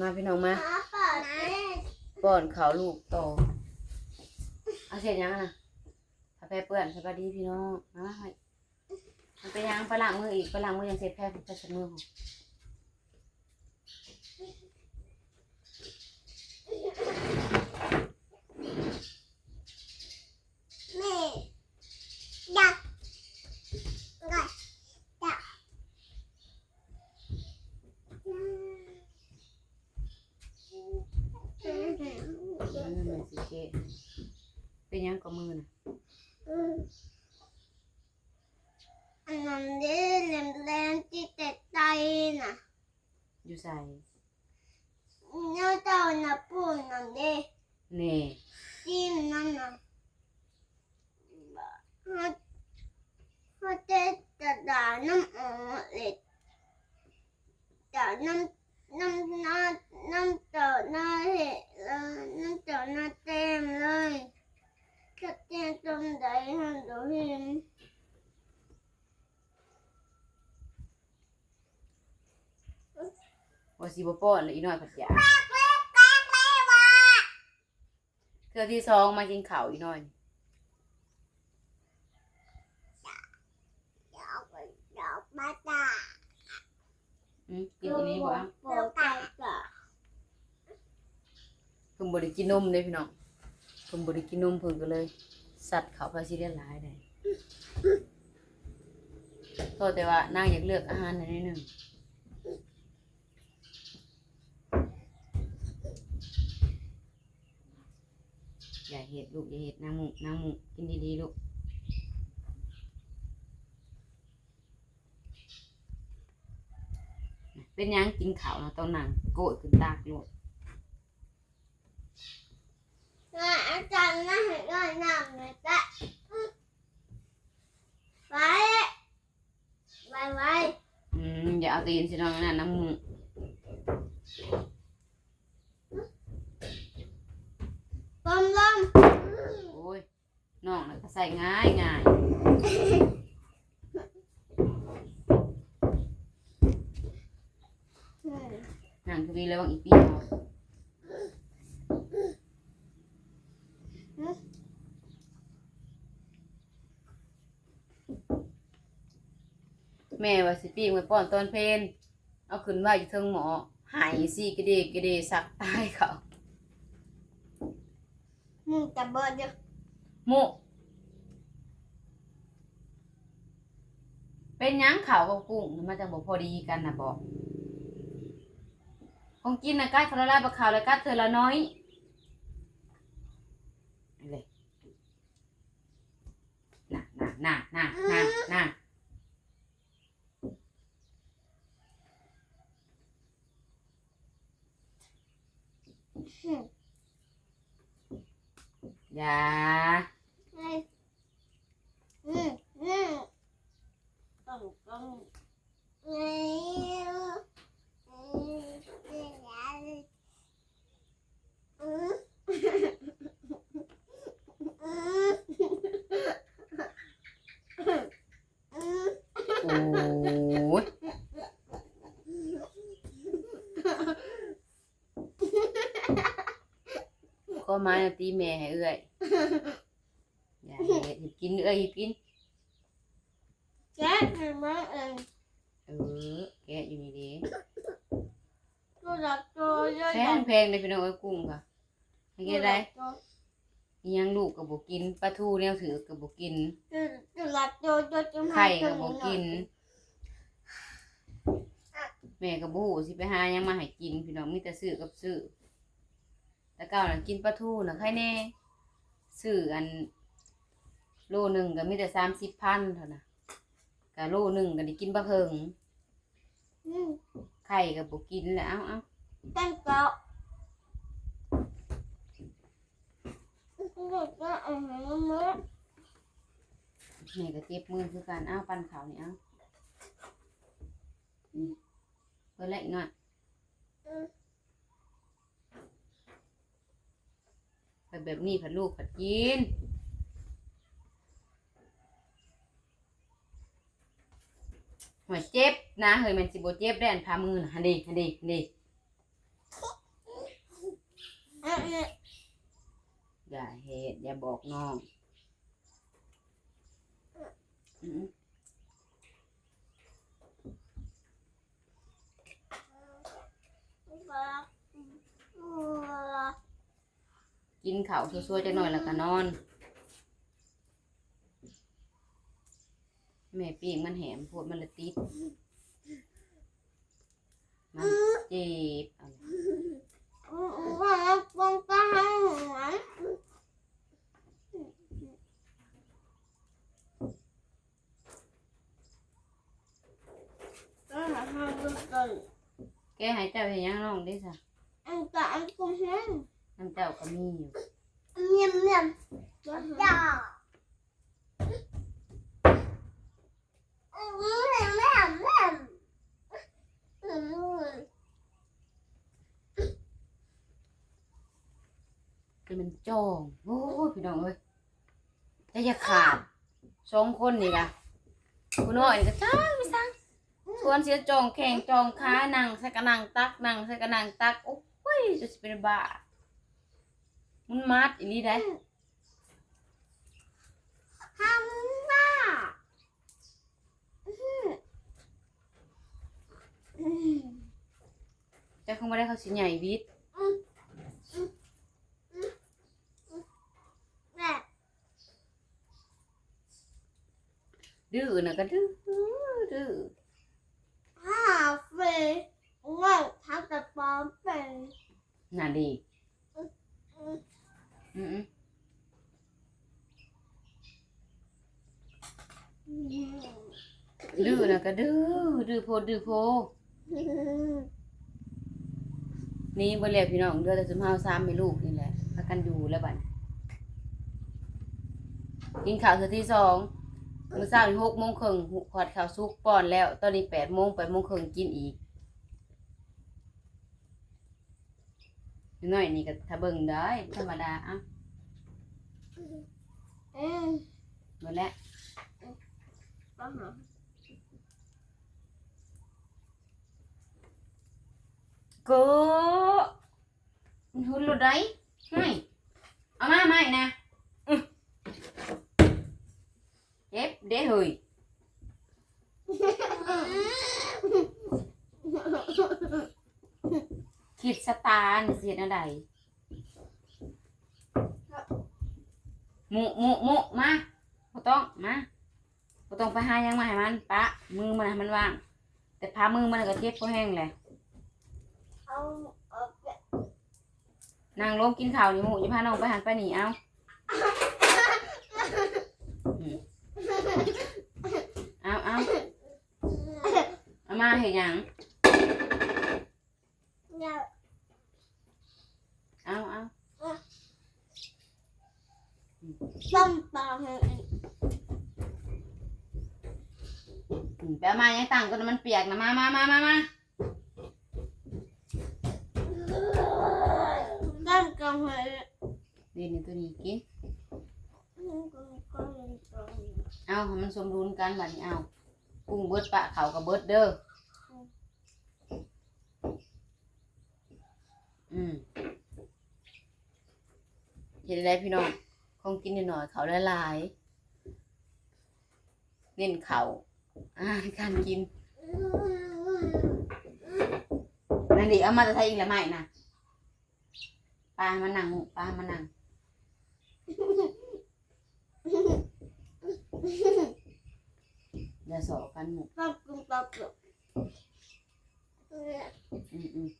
มาพี่น้องมาขาเปิดนะป้อนเขาวลูกโตอเอาเสร็จยังอะนะถ้าแพ้เปื้อนสบายดีพี่น้องมาให้มันไปยังไปล้างมืออีกไปล้างมือยังเสร็จแพ้ไปเช็ดมือของ แม่อยากอยากอยาก มือมันสิ เกะเป็นยังกับมือน่ะอันนั้นเด้แหลมแหลมที่แต่ใจน่ะ อยู่ใส่เนื้อเจ้าน่ะปูนั่นเด้นี่จิ้มนั่นน่ะเขาเขาจะจะด่าน้ำอ๋อเลยด่าน้ำน้ำน้ำน้ำเจาะหน้าเห็ดเลยน้ำเจาะหน้าเต็มเลยจะเต็มตรงไหนให้ดูเห็น ว่าสิบ่ป้อนเลยอีน้อยผัดยาเทื่อที่สองมากินข้าวอีน้อยดอกดอกบาตาอืมกินอันนี้บ่โปตาตาเพิ่นบ่ได้กินนมเด้พี่น้องเพิ่นบ่ได้กินนมเพิ่นก็เลย สัตว์เขาพาสิได้หลายได้โทษแต่ว่า นางอยากเลือกอาหารหน่อยนิดหนึง อย่าเห็ดลูกอย่าเห็ดนางหมูนางหมูกินดีๆลูกเป็นหยังกินข้าวเนาะต้องนั่งโกดขึ้นตากโลดอาจารย์น่าเห็นด้วยน้ำเลยจ้ะไปไปไปอืมอย่าเอาตีนสิน้องนั่นน้ำหมูลมลม โอ้ยน้อ งน่ะก็ใส่ง่ายง่ายนั่งคือมีแล้วบางอีปีเอาแม่ว่าสิปีงไว้ป้อนตอนเพลนเอาขึ้นไว่าอยู่เทิงหมอ หายสิกระเดกกระเดสักตายเขา มึงจะเบิดเดี๋ยวหมุ เป็นหยังข่าวกับกุ้งมันจะบอกพอดีกันนะบอกของกินนะกัดคนละลายปลาขาวแล้วกัดเธอละน้อยเลยน่ะน่ะน่ะน่ะน่ะน่ะอย่า ไปอืมอืมต้องต้องเอ้ยเอ้ยเอ้ยอืมอืมอืม โอ้ย ก็มาน่ะตีแม่ให้เอื้อยอย่าเฮ็ดให้กินเอื้อยให้กิน แจ๊คเห็นไหมเองเออแกะอยู่นี่เดิตัวละตัวเยอะแพงแพงเลยพี่น้องเอ้ยกุ้งค่ะให้แกได้อิหยังลูกก็บ่กินปลาทูแนวถือก็บ่กิน ตัวละตัวตัวจะมาไข่ก็บ่กิน แม่ก็บ่ฮู้สิไปหาหยังมาให้กิน พี่น้องมีแต่ซื้อกับซื้อ แต่เก่าน่ะกินปลาทูน่ะใครแน่ซื้ออันโลหนึ่งก็มีแต่30,000เท่านั้นก็โลหนึ่งก็ได้กินปลาเพิงอืมไข่ก็บ่กินแล้วเอ้าเอ้าตั้งเจ้าก็จะเอาหางมือแม่ก็เจ็บมือคือกันเอ้าปั้นขาวนี่เอ้านี่เพิ่นละอีกหน่อย แบบนี้ผัดลูกผัดกินหัวเจ็บนะเฮ้ยมันสิบเจ็บได้อันพามือนะฮันดีฮันดีฮันดี้อย่าเหตุอย่าบอกน้องอืม ปลาปลา กินข้าวช่วยๆจะหน่อยแล้วก็นอนแม่ปีกมันแหมพวกมันละติดมันเจ็บเอาล่ะว่าปองกลางหัวก็หาทางดูก่อนแกใหายเจ้าเห็นยังน้องได้สะอันกับอันกุ้งแห้ง น้ำเจ้าก็มีอยู่เงียบเงียบจ้าอันนี้แหลมแหลมแหลมอืมคือมันจ้องโอ้ยพี่น้องเอ้ยแต่อย่าขาดสองคนนี่ล่ะคุณน้อยนี่ก็จ้างไม่สั่งชวนเสียจองแข่งจองขานั่งใส่กระนังตักนั่งใส่กระนังตักโอ้ยจะสิเป็นบ้า มันมัดอีนี่ได้ทำหน้าอืมเจ้าคงไม่ได้เขาสิใหญ่วิทย์แม่ดื้อน่ะก็ดื้อดื้อห้าเฟยว่าทำแต่ปลอมเป็นน่ะดี อืมๆดื้อน่ะก็ดื้อดื้อโพดดื้อโพนี่บ่เรียกพี่น้องเดือแต่สุมเฮาซ้ำไม่ลูกนี่แหละพากันอยู่แล้วบัดกินข้าวเทื่อที่สองมื้อเช้านี่หกโมงครึ่งขอดข้าวสุกป้อนแล้ว ตอนนี้แปดโมงแปดโมงครึ่งกินอีก น้อยนี่ก็ถ้าเบิ่งได้ธรรมดาอะอืมหมดแล้วก็หาก็มันหุ่นรถได้ไม่เอามาไม่นะอื้อเจ็บเด้เฮ้ย คิดสตาร์นี่เสียอะไรหมุหมุหมุมาบ่ต้องมาบ่ต้องไปหาหยังมาให้มันปะมือมันให้มันว่าง แต่พามือมันก็เจ็บพอแห้งแหละเอาเอาไปนางลงกินข้าวนี่หมูอย่าพาน้องไปหันไปหนีเอาอืมเอาเอาเอามาเห็นยัง เนี่ยเอาเอาต้มปลาให้อืมไปเอามายังต่างกันมันเปียกนะมามามามามาต้มกับให้ดีนี่ตัวนี้กินก็ก็เลยตรงเอาให้มันสมดุลกันบัดนี้เอากุ้งเบิดปะเขากับเบิดเด้อ อืมเห็นได้พี่น้องคงกินนิดหน่อยเขาละลายเน้นเขาอ่าในการกินนั่นดิเอามาจะใช้อีกแล้วไหมนะปลามานั่งปลามานั่งอย่าสอบกันหมูต้มกุ้งต้มกุ้งอืมอืม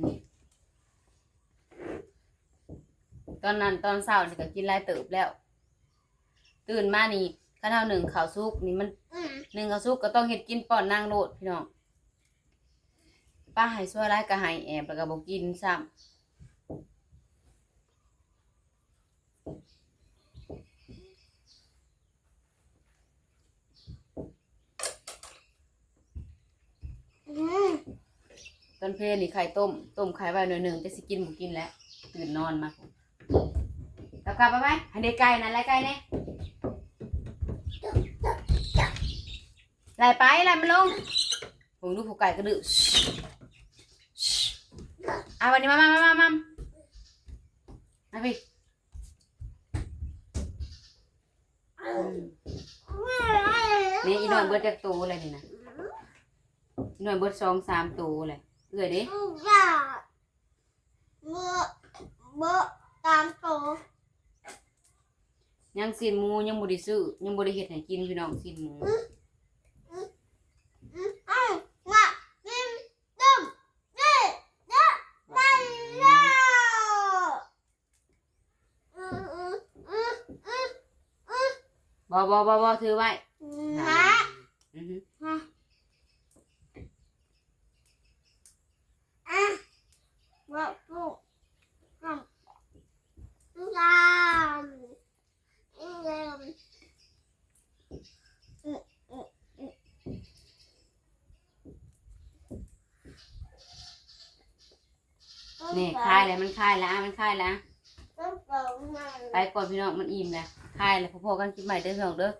นี่ต อนนั้นตอนเช้านี่ก็กินหลายเติบแล้ว ตื่นมานี่ข้าวเท่าหนึ่งข้าวซุกนี่มันอืมหนึ่งข้าวซุกก็ต้องเฮ็ดกินป้อนนางโลดพี่น้องป้าให้ช่วยร้ายก็ให้แอบแล้วก็บอกกินซ้ำอืมตอนเพลนี่ไข่ต้ม ต้มไข่ไว้หน่อยหนึ่งจะสิกินบ่กินแล้วตื่นนอนมาผม กลับกลับไปไหมให้ได้ไก่นะไล่ไก่เนี่ยไล่ไปไล่มันลงผมดูผูกไก่ก็ดื้อเอาวันนี้มามามามามามาพี่อืมนี่อีน่อยเบิดจากตูอะไรนี่นะอีน่อยเบิดสองสามตูเลยเอื่อยดิอย่าเมื่อเมื่อ ตามโตยังสินหมูยังบ่ได้ซื้อยังบ่ได้เฮ็ดให้กินพี่น้องสินหมูบ่บ่บ่บ่ถือไว้ ฮะ อือฮึ อะว่าปุ๊บทำยามยาม นี่คลายแล้วมันคลายแล้วอะมันคลายแล้วต้องเปิดหน่อยไปก่อนพี่น้องมันอิ่มแล้วคลายแล้วพอๆกันกินใหม่เด้อพี่น้องเด้อ